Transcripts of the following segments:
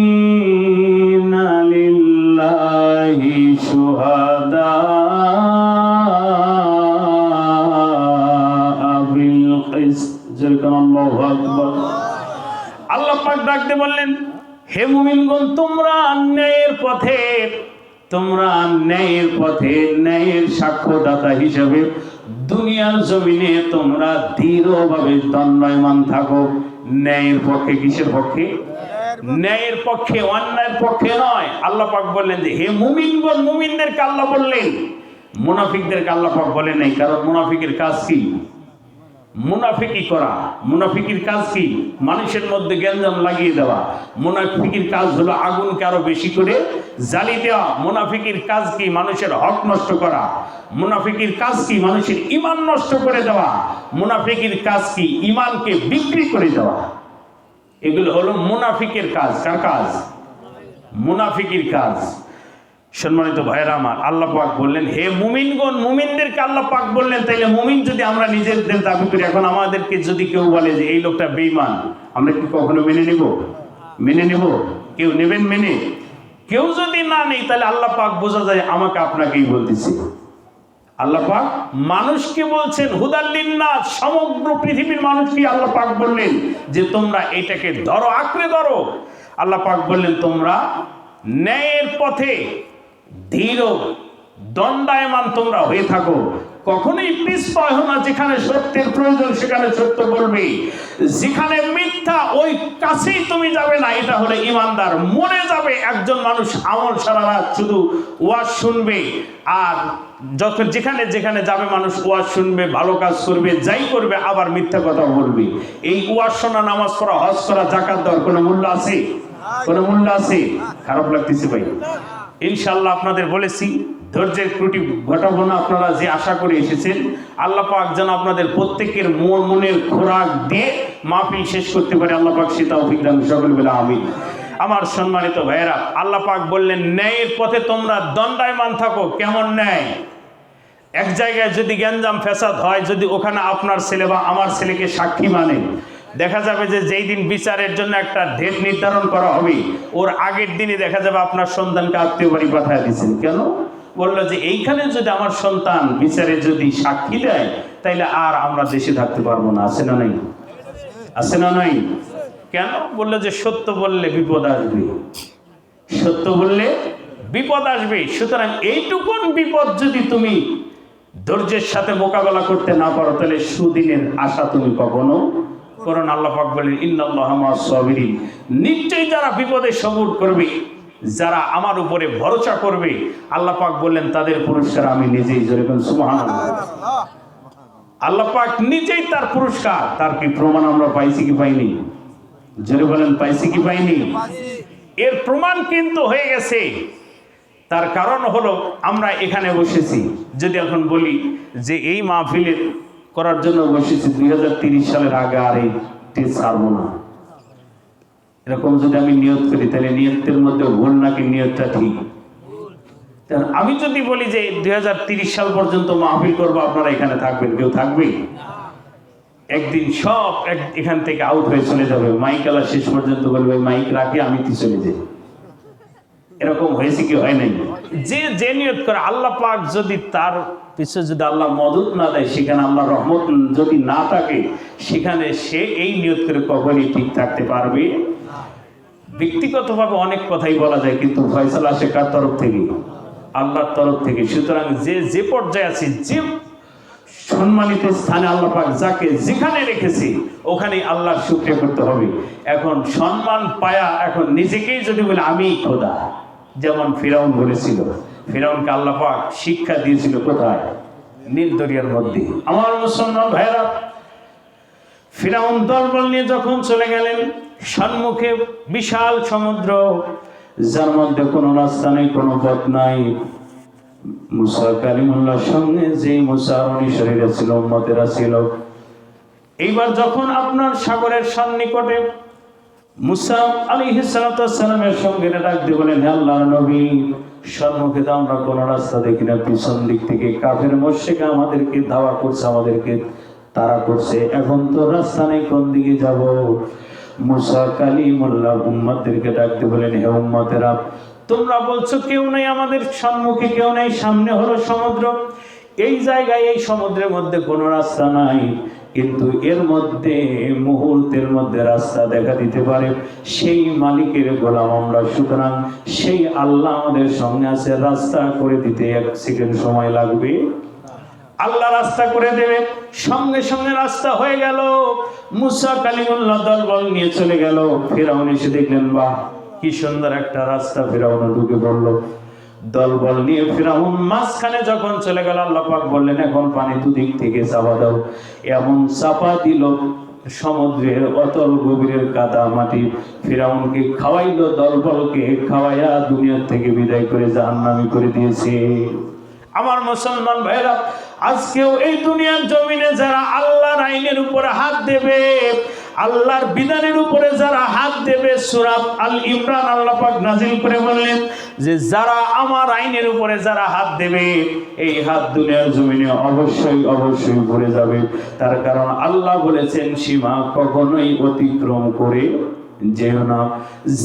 قوامين لله شهداء بالقسط যেরকম আল্লাহু আকবার আল্লাহ পাক ডাকতে বললেন হে মুমিনগণ তোমরা ন্যায়ের পথে তোমরা ন্যায়ের পথে ন্যায়ের সাক্ষ্যদাতা হিসেবে দুনিয়ার জমিনে তোমরা দৃঢ়ভাবে দণ্ডায়মান থাকো। ন্যায়ের পক্ষে কিসের পক্ষে? ন্যায়ের পক্ষে, অন্যায়ের পক্ষে নয়। আল্লাহ পাক বললেন যে, হে মুমিন বল মুমিনদেরকে আল্লাহ বললেন মুনাফিকদেরকে আল্লাহ পাক বলেন নাই, কারণ মুনাফিকের কাজ কি? মুনাফিকি করা। মুনাফিকির কাজ কি? মানুষের মধ্যে গ্যাঞ্জাম লাগিয়ে দেওয়া। মুনাফিকির কাজ হলো আগুনকে আরও বেশি করে জ্বালিয়ে দেওয়া। মুনাফিকির কাজ কি? মানুষের হক নষ্ট করা। মুনাফিকির কাজ কি? মানুষের ইমান নষ্ট করে দেওয়া। মুনাফিকির কাজ কি? ইমানকে বিক্রি করে দেওয়া। এগুলো হলো মুনাফিকের কাজ। কার কাজ? মুনাফিকির কাজ। সম্মানিত ভাইয়েরা আমার, আল্লাহ পাক বললেন, হে মুমিনগণ, মুমিনদেরকে আল্লাহ পাক বললেন, তাইলে মুমিন যদি আমরা নিজেদের দাবি করি, এখন আমাদেরকে যদি কেউ বলে যে এই লোকটা বেইমান আমরা কি কখনো মেনে নেব? মেনে নেব? কেউ নেবেন মেনে? কেউ যদি না নেই তাহলে আল্লাহ পাক বোঝা যায়, আমাকে আপনাকেই বলতেছি। আল্লাহ পাক মানুষকে বলছেন হুদাল্লিন্না সমগ্র পৃথিবীর মানুষকে আল্লাহ পাক বললেন যে তোমরা এটাকে ধরো, আঁকড়ে ধরো। আল্লাহ পাক বললেন, তোমরা ন্যায়ের পথে ধীর দণ্ডায়মান তোমরা হয়ে থাকো। কখনোই পিছপা হো না যেখানে সত্যের প্রয়োজন, সেখানে সত্য বলবে। যেখানে মিথ্যা, ওই কাছেই তুমি যাবে না, এটা হলে ইমানদার। মরে যাবে একজন মানুষ, আমল সারা রাত শুধু ওয়াজ শুনবে। আর যখন যেখানে যেখানে যাবে মানুষ, ওয়াজ শুনবে, ভালো কাজ করবে, যাই করবে, আবার মিথ্যা কথা বলবে। এই ওয়াজ শোনা, নামাজ পড়া, হজ করা জাকাত দেওয়ার কোনো মূল্য আছে? কোনো মূল্য আছে? খারাপ লাগতেছে ভাই। ইনশাল্লাহ আপনাদের বলেছি, ধৈর্যের ত্রুটি ঘটাবো না, আপনারা যে আশা করে এসেছেন, আল্লাহ পাক যেন আপনাদের প্রত্যেকের মন, মনের খোরাক দিয়ে মাহফিল শেষ করতে পারে। আল্লাহ পাক সেটা অভিজ্ঞান সকল বেলা আমি আমার সম্মানিত ভাইয়েরা, আল্লাহ পাক বললেন, ন্যায়ের পথে তোমরা দণ্ডায়মান থাকো, কেমন ন্যায়? এক জায়গায় যদি গ্যাঞ্জাম ফ্যাসাদ হয়, যদি ওখানে আপনার ছেলে বা আমার ছেলেকে সাক্ষী মানে দেখা যাবে যে যেই দিন বিচারের জন্য একটা ডেট নির্ধারণ করা হবে, ওর আগের দিনই দেখা যাবে আপনার সন্তানকে আত্মীয় বাড়ি পাঠিয়ে দিচ্ছেন কেন? বলল যে এইখানে যদি আমার সন্তান বিচারে যদি সাক্ষী দেয়, তাইলে আর আমরা দেশে থাকতে পারব না। আছে না নাই? আছে না নাই? কেন? বলল যে সত্য বললে বিপদ আসবে। সত্য বললে বিপদ আসবে। সুতরাং এইটুকুন বিপদ যদি তুমি ধৈর্যের সাথে মোকাবেলা করতে না পারো, তাহলে সুদিনের আশা তুমি কখনো করুন আল্লাহ পাক বলেন সাবিরিন। নিশ্চয়ই যারা বিপদে সবুর করবে, যারা আমার উপরে ভরসা করবে, আল্লাহ পাক বললেন, তাদের পুরস্কার আমি নিজেই যেরকম সুবহানাল্লাহ। আল্লাহ পাক নিজেই তার পুরস্কার, তার কি প্রমাণ আমরা পাইছি কি পাইনি? জোরে বলেন, পাইছি কি পাইনি? এর প্রমাণ কিন্তু হয়ে গেছে। তার কারণ হলো, আমরা এখানে বসেছি। যদি এখন বলি যে এই মাহফিলের করার জন্য বসেছি দুই হাজার সালের আগে আর এই টেস্ট ছাড়বো না। এরকম যদি আমি নিয়ত করি, তাহলে নিয়তের মধ্যে ভুল নাকি নিয়তটা ঠিক? আমি যদি বলি যে দুই সাল পর্যন্ত মাহফিল করব, আপনারা এখানে থাকবেন, কেউ থাকবে একদিন সব এক- এখান থেকে আউট হয়ে চলে যাবে। মাইক আলা শেষ পর্যন্ত বলবে মাইক রাখে, আমি কি চলে যাই। এরকম হয়েছে কি, হয় নাই? যে যে নিয়ত করে আল্লাহ পাক যদি তার পিছনে যদি আল্লাহ মদত না দেয়, সেখানে আল্লাহ রহমত যদি না থাকে, সেখানে সে এই নিয়ত করে কখনই ঠিক থাকতে পারবে? ব্যক্তিগতভাবে অনেক কথাই বলা যায়, কিন্তু ফয়সালা আসে কার তরফ থেকে? আল্লাহর তরফ থেকে। সুতরাং যে যে পর্যায়ে আছে, যে সম্মানিত স্থানে আল্লাহ পাক যাকে যেখানে রেখেছি, ওখানেই আল্লাহর শুক্রিয়া করতে হবে। এখন সম্মান পায়া এখন নিজেকেই যদি বলে, আমি খোদা, যেমন ফিরাউন বলেছিল। ফিরাউনকে আল্লাহ পাক শিক্ষা দিয়েছিল কোথায়? নীল দরিয়ার মধ্যে। আমার মুসলমান ভাইরা ফিরাউন দলবল নিয়ে যখন চলে গেলেন, সম্মুখে বিশাল সমুদ্র, যার মধ্যে কোনো রাস্তা নেই, কোনো পথ নাই। মুসা কালিমুল্লাহর সঙ্গে যে মুসা অনুসারীরা ছিল, উম্মতেরা ছিল। এইবার যখন আপনার সাগরের সন্নিকটে মুসা আলী সালামের সঙ্গে ডাক দিয়ে বলেন, "হে আল্লাহর নবী সম্মুখে তো আমরা কোনো রাস্তা দেখি না। পিছন দিক থেকে কাফের মোশেকে আমাদেরকে ধাওয়া করছে, আমাদেরকে তারা করছে। এখন তো রাস্তা নেই, কোন দিকে যাব? মুসা কালিমুল্লাহ উম্মতদেরকে ডাকতে বলেন, হে উম্মতেরা, তোমরা বলছো কেউ নেই আমাদের সম্মুখে, কেউ নেই সামনে হলো সমুদ্র। এই জায়গায়, এই সমুদ্রের মধ্যে কোনো রাস্তা নাই। কিন্তু এর মধ্যে, মুহূর্তের মধ্যে রাস্তা দেখা দিতে পারে। সেই মালিকের গোলাম আমরা, সুতরাং সেই আল্লাহ আমাদের সঙ্গে আছে, রাস্তা করে দিতে এক সেকেন্ড সময় লাগবে। আল্লাহ রাস্তা করে দেবে। সঙ্গে সঙ্গে রাস্তা হয়ে গেল। মুসা কালিমুল্লাহ দলবল নিয়ে চলে গেল। ফেরাউন এসে দেখলেন, বাহ, কি সুন্দর একটা রাস্তা। ফেরাউন ঢুকে পড়ল। দলবল নিয়ে ফেরাউন মাঝখানে যখন চলে গেল, আল্লাহ পাক বললেন, এখন পানি দুদিক থেকে চাপা দাও। এমন চাপা দিল সমুদ্রের অতল গভীরের কাদা মাটি। ফেরাউনকে খাওয়াইলো, দলবলকে খাওয়াইয়া দুনিয়া থেকে বিদায় করে জাহান্নামি করে দিয়েছে। আমার মুসলমান ভাইরা আজকেও এই দুনিয়ার জমিনে যারা আল্লাহর আইনের উপর হাত দেবে আল্লাহর বিধানের উপরে যারা হাত দেবে, সুরাত আল ইমরান আল্লাহ পাক নাজিল করে বললেন যে, যারা আমার আইনের উপরে যারা হাত দেবে, এই হাত দুনিয়ার জমিনে অবশ্যই অবশ্যই ভরে যাবে। তার কারণ আল্লাহ বলেছেন, সীমা কখনোই অতিক্রম করে যেও না।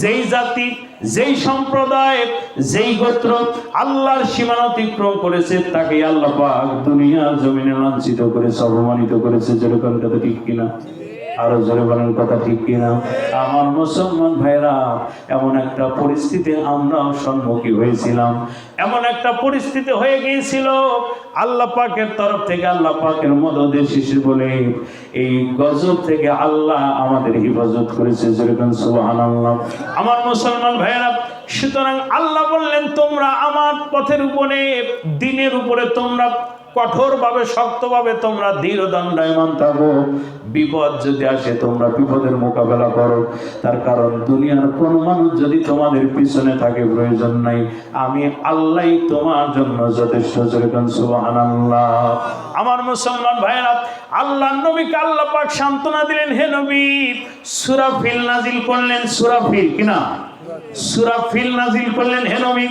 যেই জাতি, যেই সম্প্রদায়, যেই গোত্র আল্লাহর সীমানা অতিক্রম করেছে তাকে আল্লাহ পাক দুনিয়ার জমিনে লাঞ্ছিত করেছে, অপমানিত করেছে যেরকম কথা ঠিক কিনা। আরও জোরে বলেন কথা ঠিক কিনা? আমার মুসলমান ভাইরা এমন একটা পরিস্থিতি আমরাও সম্মুখীন হয়েছিলাম। এমন একটা পরিস্থিতি হয়ে গিয়েছিল, আল্লাহ পাকের তরফ থেকে আল্লাহ পাকের মদদের শিশু বলে, এই গজব থেকে আল্লাহ আমাদের হিফাজত করেছে। যেরকম সুবহানাল্লাহ। আমার মুসলমান ভাইরা সুতরাং আল্লাহ বললেন, তোমরা আমার পথের উপরে, দিনের উপরে তোমরা কঠোরভাবে, শক্তভাবে তোমরা দৃঢ় দণ্ডায়মান থাকো বিপদ যদি আসে, তোমরা বিপদের মোকাবেলা করো। তার কারণ, দুনিয়ার কোন মানুষ যদি তোমাদের পিছনে থাকে, প্রয়োজন নাই। আমি আল্লাহ তোমার জন্য যথেষ্ট সুবহানাল্লাহ। আমার মুসলমান ভাইরা আল্লাহ নবীকে আল্লাহ পাক সান্ত্বনা দিলেন, হে নবী সুরাফিল নাজিল করলেন সুরাফিল কিনা সুরাফিল নাজিল করলেন হে নবী।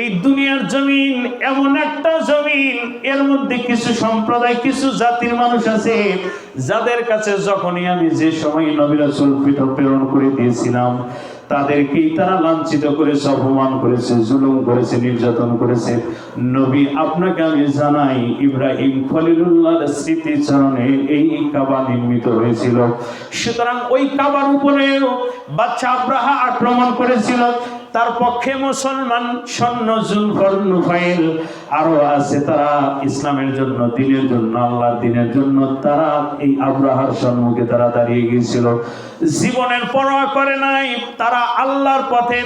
এই দুনিয়ার জমিন এমন একটা জমিন, এর মধ্যে কিছু সম্প্রদায়, কিছু জাতির মানুষ আছে, যাদের কাছে যখনই আমি যে সময় নবিরাসুল পিঠ প্রেরণ করে দিয়েছিলাম, তাদেরকেই তারা লাঞ্ছিত করেছে, অপমান করেছে, জুলুম করেছে, নির্যাতন করেছে। নবী, আপনাকে আমি জানাই, ইব্রাহিম খলিলুল্লাহর স্মৃতিচরণে এই কাবা নির্মিত হয়েছিল। সুতরাং ওই কাবার উপরেও বাচ্চা আব্রাহা আক্রমণ করেছিল। তার পক্ষে মুসলমান সৈন্য জুলফর নুফাইল আরও আছে। তারা ইসলামের জন্য, দিনের জন্য, আল্লাহর দিনের জন্য তারা এই আব্রাহার সম্মুখে তারা দাঁড়িয়ে গিয়েছিল। জীবনের পরোয়া করে নাই, তারা আল্লাহর পথে,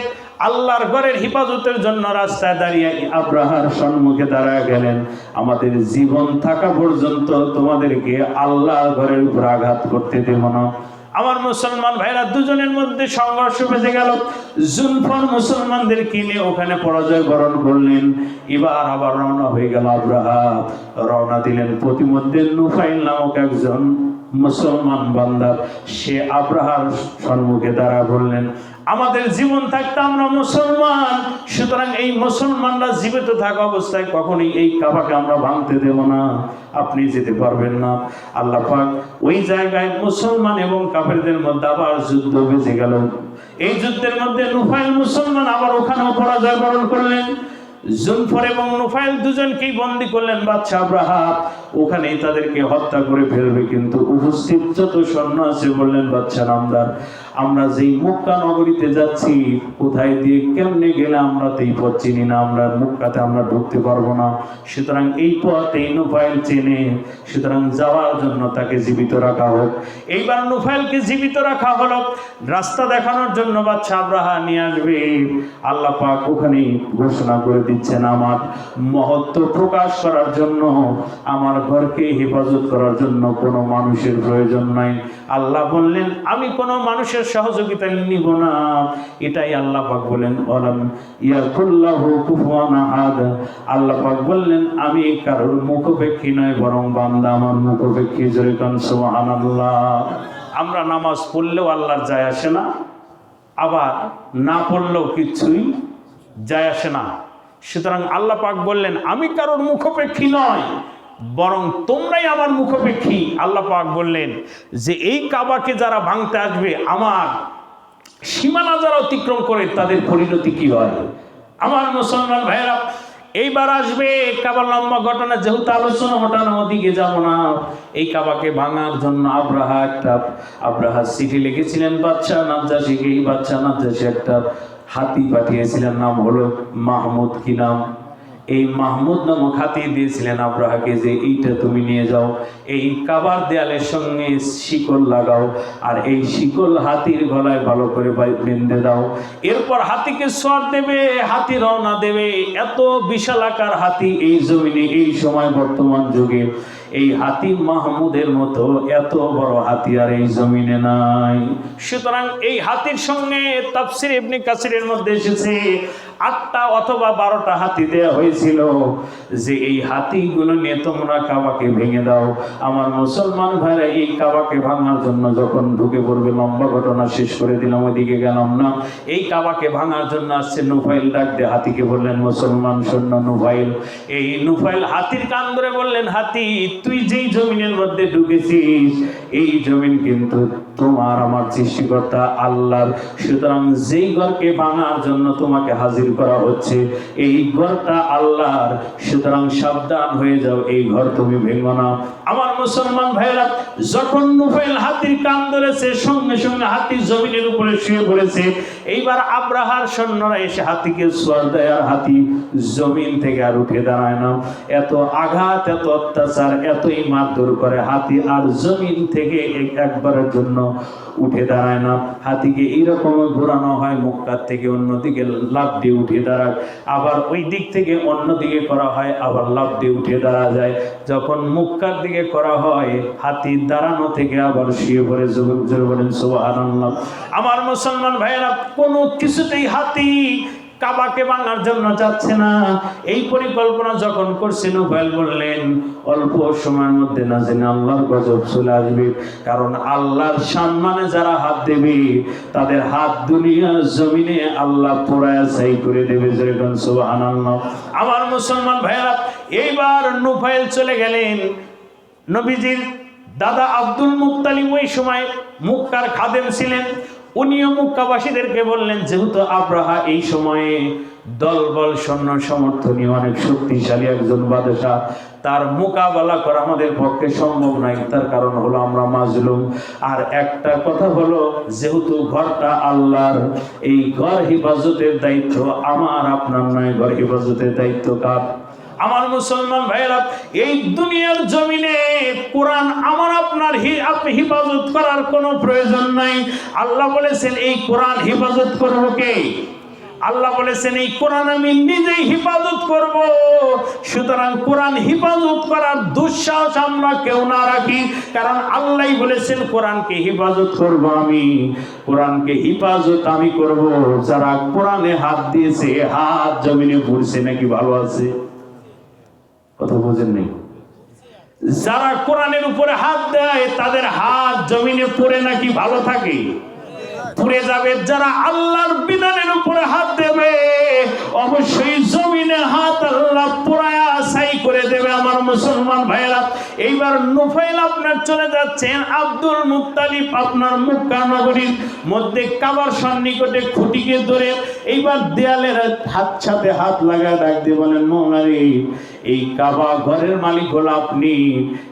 আল্লাহর ঘরের হেফাজতের জন্য রাস্তায় দাঁড়িয়ে আব্রাহার সম্মুখে দাঁড়ায় গেলেন। আমাদের জীবন থাকা পর্যন্ত তোমাদেরকে আল্লাহর ঘরের উপর আঘাত করতে দেব না। আমার মুসলমান ভাইরা দুজনের মধ্যে সংঘর্ষ বেঁধে গেল। জুলফর মুসলমানদের কিনে ওখানে পরাজয় বরণ করলেন। এবার আবার রওনা হয়ে গেল আব্রাহা। রওনা দিলেন প্রতিমধ্যে নুফাইল নামক একজন মুসলমান বান্দার, সে আব্রাহার সম্মুখে দাঁড়া বললেন, আমাদের জীবন থাকতে আমরা মুসলমান, সুতরাং এই মুসলমানরা জীবিত থাকা অবস্থায় কখনই এই কাবাকে আমরা ভাঙতে দেব না, আপনি যেতে পারবেন না। আল্লাহ পাক ওই জায়গায় মুসলমান এবং কাফেরদের মধ্যে আবার যুদ্ধ বেজে গেল। এই যুদ্ধের মধ্যে নুফাইল মুসলমান আবার ওখানেও পরাজয় বরণ করলেন। জুলফর এবং নুফাইল দুজনকেই বন্দি করলেন বাদশাহ আব্রাহা ওখানেই তাদেরকে হত্যা করে ফেলবে, কিন্তু উপস্থিত যত সৈন্য বললেন বাচ্চা নামদার আমরা যেই মক্কা নগরীতে যাচ্ছি, কোথায় দিয়ে কেমনে গেলে আমরা তো এই পথ চিনি না, আমরা মক্কাতে আমরা ঢুকতে পারব না। সুতরাং এই পথ এই নুফাইল চেনে, সুতরাং যাওয়ার জন্য তাকে জীবিত রাখা হোক। এইবার নুফাইলকে জীবিত রাখা হলো, রাস্তা দেখানোর জন্য বাচ্চা আব্রাহা নিয়ে আসবে। আল্লাহ পাক ওখানে ঘোষণা করে দিচ্ছেন, আমার মহত্ব প্রকাশ করার জন্য, আমার ঘরকে হেফাজত করার জন্য কোনো মানুষের প্রয়োজন নাই। আল্লাহ বললেন, আমি কোনো মানুষের সহযোগিতা নিব না। এটাই আল্লাহ পাক বলেন, অলাম ইয়াকুল্লাহু কুফুয়ান আহাদ। আল্লাহ পাক বললেন, আমি কারোর মুখোপেক্ষী নয় বরং বান্দা আমার মুখোপেক্ষী। জোরে কান, সুবহানাল্লাহ। আমরা নামাজ পড়লেও আল্লাহর যায় আসে না, আবার না পড়লেও কিচ্ছুই যায় আসে না। সুতরাং আল্লাহ পাক বললেন, আমি কারোর মুখোপেক্ষী নয় বরং তোমরাই আমার মুখোপেক্ষী। আল্লাহ পাক বললেন যে, এই কাবাকে যারা ভাঙতে আসবে, আমার সীমানা যারা অতিক্রম করে, তাদের পরিণতি কি হয়? আমার মুসলমান ভাইয়েরা, এইবার আসবে কাবার লম্বা ঘটনা যেহেতু আলোচনা ঘটনা ওদিকে যাব না। এই কাবাকে ভাঙার জন্য আব্রাহা একটা, আব্রাহা চিঠি লিখেছিলেন বাচ্চা নাজ্জাসিকে এই বাচ্চা নাজ্জাসি একটা হাতি পাঠিয়েছিলেন, নাম হলো মাহমুদ, কি নাম? এই মাহমুদ নামক হাতি দিয়েছিলেন আব্রাহাকে যে এইটা তুমি নিয়ে যাও, এই কাবার দেয়ালের সঙ্গে শিকল লাগাও, আর এই শিকল হাতির গলায় ভালো করে বেঁধে দাও। এরপর হাতিকে সর দেবে, হাতি রওনা দেবে। এত বিশালাকার হাতি এই জমিনে, এই সময় বর্তমান যুগে। এই হাতি মাহমুদের মতো এত বড় হাতি আর এই জমিনে নাই। সুতরাং এই হাতির সঙ্গে তাফসির ইবনে কাসিরের মধ্যে এসেছে, আটটা অথবা বারোটা হাতি দেয়া হয়েছিল যে এই হাতিগুলো নিয়ে তোমরা কাবাকে ভেঙে দাও। আমার মুসলমান ভাইরা এই কাবাকে ভাঙার জন্য যখন ঢুকে পড়বে, লম্বা ঘটনা শেষ করে দিলাম, ওইদিকে গেলাম না। এই কাবাকে ভাঙার জন্য আসছে নুফাইল ডাক দিয়ে হাতিকে বললেন, মুসলমান সৈন্য নুফাইল। এই নুফাইল হাতির কান ধরে বললেন, হাতি তুই যেই জমিনের মধ্যে ঢুকেছিস এই জমিন কিন্তু তোমার আমার সৃষ্টিকর্তা আল্লাহর। সুতরাং যেই ঘরকে ভাঙার জন্য তোমাকে হাজির করা হচ্ছে, এই ঘরটা আল্লাহর। সুতরাং সাবধান হয়ে যাও, এই ঘর তুমি ভেঙো না। আমার মুসলমান ভাইরা যখন নুফাইল হাতির কান ধরেছে, সঙ্গে সঙ্গে হাতি জমিনের উপরে শুয়ে পড়েছে, এইবার আব্রাহার সৈন্যরা এসে হাতিকে সোয়ার দেয়, আর হাতি জমিন থেকে আর উঠে দাঁড়ায় না। এত আঘাত, এত অত্যাচার এতই মারধর করে হাতি আর জমিন থেকে এক- একবারের জন্য উঠে দাঁড়ায় না। হাতিকে এইরকম ঘোরানো হয়, মুক্কার থেকে অন্যদিকে লাভ দিয়ে উঠে দাঁড়ায়। আবার ওই দিক থেকে অন্যদিকে করা হয়, আবার লাভ দিয়ে উঠে দাঁড়া যায়। যখন মুক্কার দিকে করা হয়, হাতি দাঁড়ানো থেকে আবার শুয়ে পড়ে, জোরে জোরে বলেন, সুবহানাল্লাহ। আমার মুসলমান ভাইয়েরা, কোনো কিছুতেই হাতি কাবাকে ভাঙার জন্য যাচ্ছে না। এই পরিকল্পনা যখন করছেন উভয় বললেন, অল্প সময়ের মধ্যে না জেনে আল্লাহর গজব চলে আসবে। কারণ আল্লাহর সম্মানে যারা হাত দেবে, তাদের হাত দুনিয়ার জমিনে আল্লাহ পোড়ায় ছাই করে দেবে। যেরকম সুবহানাল্লাহ। আমার মুসলমান ভাইয়েরা, এইবার নুফাইল চলে গেলেন। নবীজির দাদা আব্দুল মুক্তালিম ওই সময় মুক্তার খাদেম ছিলেন। উনিও মুক্কাবাসীদেরকে বললেন, যেহেতু আব্রাহা এই সময়ে দলবল, সৈন্য সমর্থনীয় অনেক শক্তিশালী একজন বাদশাহ, তার মোকাবেলা করা আমাদের পক্ষে সম্ভব নয়। তার কারণ হলো আমরা মাজলুম। আর একটা কথা হলো, যেহেতু ঘরটা আল্লাহর, এই ঘর হেফাজতের দায়িত্ব, আমার আপনার নয়, ঘর হেফাজতের দায়িত্ব কার? আমার মুসলমান ভাইয়েরা, এই দুনিয়ার জমিনে কোরআন আমার আপনার হি- আপনি হেফাজত করার কোনো প্রয়োজন নাই। আল্লাহ বলেছেন, এই কোরআন হেফাজত করব কে? আল্লাহ বলেছেন, এই কোরআন আমি নিজেই হেফাজত করব। সুতরাং কোরআন হেফাজত করার দুঃসাহস আমরা কেউ না রাখি, কারণ আল্লাহ বলেছেন, কোরআনকে হেফাজত করব আমি। কোরআনকে হেফাজত আমি করব। যারা কোরআনে হাত দিয়েছে, হাত জমিনে পড়ছে নাকি ভালো আছে? কথা বোঝেন নেই? যারা কোরআনের উপরে হাত দেয়, তাদের হাত জমিনে পড়ে নাকি ভালো থাকে? পুড়ে যাবে। যারা আল্লাহর বিধানের উপরে হাত দেবে, অবশ্যই জমিনে হাত আল্লাহ পুরায়া করে দেবে। আমার মুসলমান ভাইরা এইবার নুফাইল আপনার চলে যাচ্ছেন আব্দুল মুত্তালিব আপনার মুক্কা নগরীর মধ্যে কাবার সন্নিকটে খুঁটিকে ধরে এইবার দেয়ালের হাত সাথে হাত লাগায় ডাক দিয়ে বলেন মৌলারি এই কাবা ঘরের মালিক হলো আপনি।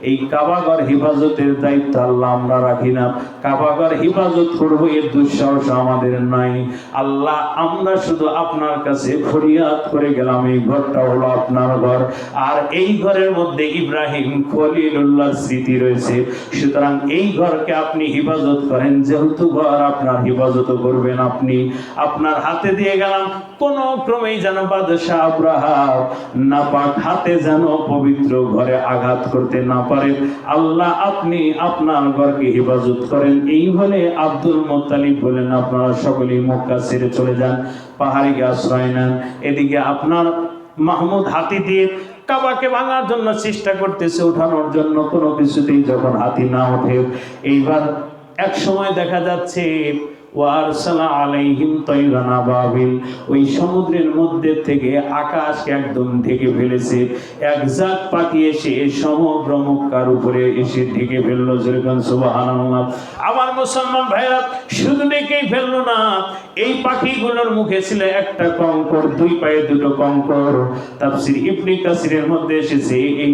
এই কাবা ঘর হেফাজতের দায়িত্ব আল্লাহ, আমরা রাখি না। কাবা ঘর হেফাজত করব এর দুঃসাহস আমাদের নাই। আল্লাহ, আমরা শুধু আপনার কাছে ফরিয়াদ করে গেলাম, এই ঘরটা হলো আপনার ঘর। আর এই ঘরের মধ্যে ইব্রাহিম খলিলুল্লাহ স্মৃতি রয়েছে। সুতরাং এই ঘরকে আপনি হেফাজত করেন, যেহেতু ঘর আপনার হেফাজত করবেন আপনি। আপনার হাতে দিয়ে গেলাম, কোন ক্রমেই যেন বাদশাহ আব্রাহা নাপাক হাতে যেন পবিত্র ঘরে আঘাত করতে না পারে। আল্লাহ আপনি আপনার ঘরকে হেফাজত করেন। এই বলে আব্দুল মোত্তালিব বলেন, আপনারা সকলেই মক্কা ছেড়ে চলে যান, পাহাড়ে গিয়ে আশ্রয় নেন। এদিকে আপনার মাহমুদ হাতি দিয়ে কাবাকে ভাঙার জন্য চেষ্টা করতেছে, ওঠানোর জন্য কোনো কিছুতেই যখন হাতি না ওঠে। এইবার এক সময় দেখা যাচ্ছে ওয়ারসালা আলাইহিম তৈরান আবাবিল। ওই সমুদ্রের মধ্যে থেকে আকাশকে একদম ঢেকে ফেলেছে। এক জাত পাখি এসে সমগ্র মক্কার উপরে এসে ঢেকে ফেলল। যেরকম সুবহানাল্লাহ। আমার মুসলমান ভাইরা শুধু ডেকেই ফেলল না, এই পাখিগুলোর মুখে ছিল একটা কঙ্কর, দুই পায়ে দুটো কঙ্কর। তাফসির ইবনে কাসিরের মধ্যে এসেছে, এই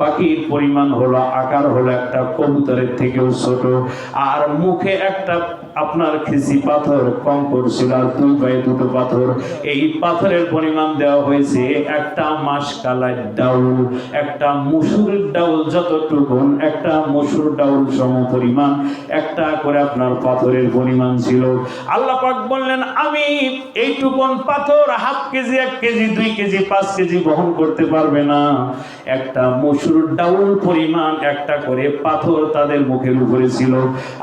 পাখির পরিমাণ হলো, আকার হলো একটা কবুতরের থেকেও ছোট। আর মুখে একটা আপনার খিসি পাথর, কঙ্কর ছিল আর দুই পায়ে দুটো পাথর। এই পাথরের পরিমাণ দেওয়া হয়েছে একটা মাস কালার ডাউল, একটা মসুরের ডাউল যতটুকু একটা মসুর ডাউল সম পরিমাণ, একটা করে আপনার পাথরের পরিমাণ ছিল। আল্লাহ পাক বললেন, আমি এই এইটুকুন পাথর হাফ কেজি, এক কেজি, দুই কেজি, পাঁচ কেজি বহন করতে পারবে না। একটা মসুর ডাউল পরিমাণ একটা করে পাথর তাদের মুখের উপরে ছিল।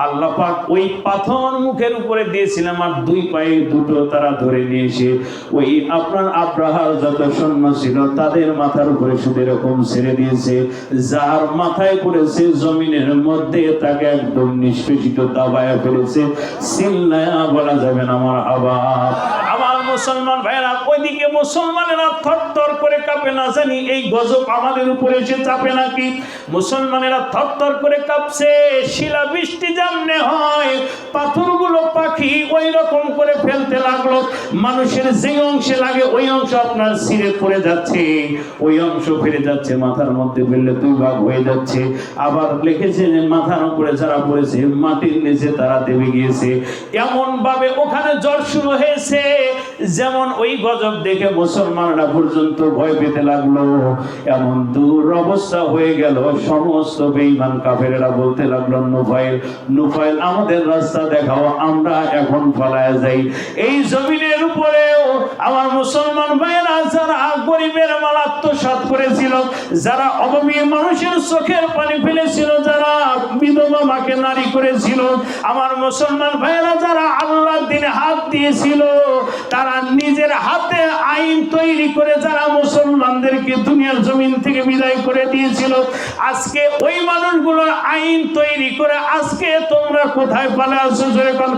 আল্লাহ পাক ওই পাথর মুখের উপরে দিয়েছিলাম আর দুই পায়ে দুটো তারা ধরে নিয়েছে। ওই আপনার আব্রাহার যত সৈন্য ছিল তাদের মাথার উপরে শুধু এরকম ছেড়ে দিয়েছে। যার মাথায় পড়েছে জমিনের মধ্যে তাকে একদম নিষ্পেষিত দাবায় ফেলেছে। সিল্লায়া বলা যাবে না আমার আবার। আমার মুসলমান ভাইরা ওইদিকে মুসলমানেরা থরথর করে কাঁপে না জানি, এই গজব আমাদের উপরে এসে চাপে নাকি? মুসলমানেরা থরথর করে কাঁপছে, শিলা বৃষ্টি যেমনে হয়, পাথরগুলো পাখি ওই রকম করে ফেলতে লাগল, মানুষের যে অংশে লাগে ওই অংশ আপনার সিরে পড়ে যাচ্ছে, ওই অংশ ফিরে যাচ্ছে, মাথার মধ্যে ফেললে দুই ভাগ হয়ে যাচ্ছে, আবার লিখেছে যে মাথার উপরে যারা পড়েছে, মাটির নিচে তারা দেবে গিয়েছে এমন ভাবে ওখানে জ্বর শুরু হয়েছে যেমন ওই গজব দেখে মুসলমানরা পর্যন্ত ভয় পেতে লাগল, এমন দূর অবস্থা হয়ে গেল, সমস্ত বেঈমান কাফেরেরা বলতে লাগল, নুফাইল নুফাইল, আমাদের রাস্তা দেখাও, আমরা এখন ফলায় যাই। এই জমিনের উপরেও আমার মুসলমান ভাইয়েরা, যারা গরিবের মাল আত্মসাৎ করেছিল, যারা অভাবী মানুষের চোখের পানি ফেলেছিল, যারা বিধবা মাকে নারী করেছিল, আমার মুসলমান ভাইয়েরা, যারা আল্লাহর দিনে হাত দিয়েছিল, তারা নিজের হাতে আইন তৈরি করে যারা মুসলমানদেরকে দুনিয়ার জমিন থেকে বিদায় করে দিয়েছিল, আজকে ওই মানুষগুলোর আইন তৈরি করে আজকে তোমরা কোথায় পালে আসছো?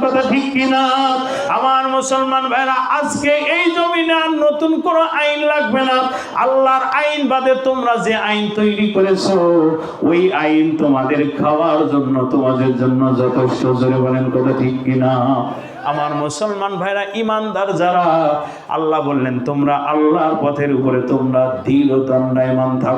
কথা ঠিক কিনা? আমার মুসলমান ভাইরা আজকে এই জমিনে আর নতুন কোনো আইন লাগবে না। আল্লাহর আইন বাদে তোমরা যে আইন তৈরি করেছ, ওই আইন তোমাদের খাওয়ার জন্য, তোমাদের জন্য যথেষ্ট। জোরে বলেন কথা ঠিক কিনা? আমার মুসলমান ভাইরা, ইমানদার যারা, আল্লাহ বললেন, তোমরা আল্লাহর পথের উপরে তোমরা দৃঢ় দণ্ডায়মান থাকো।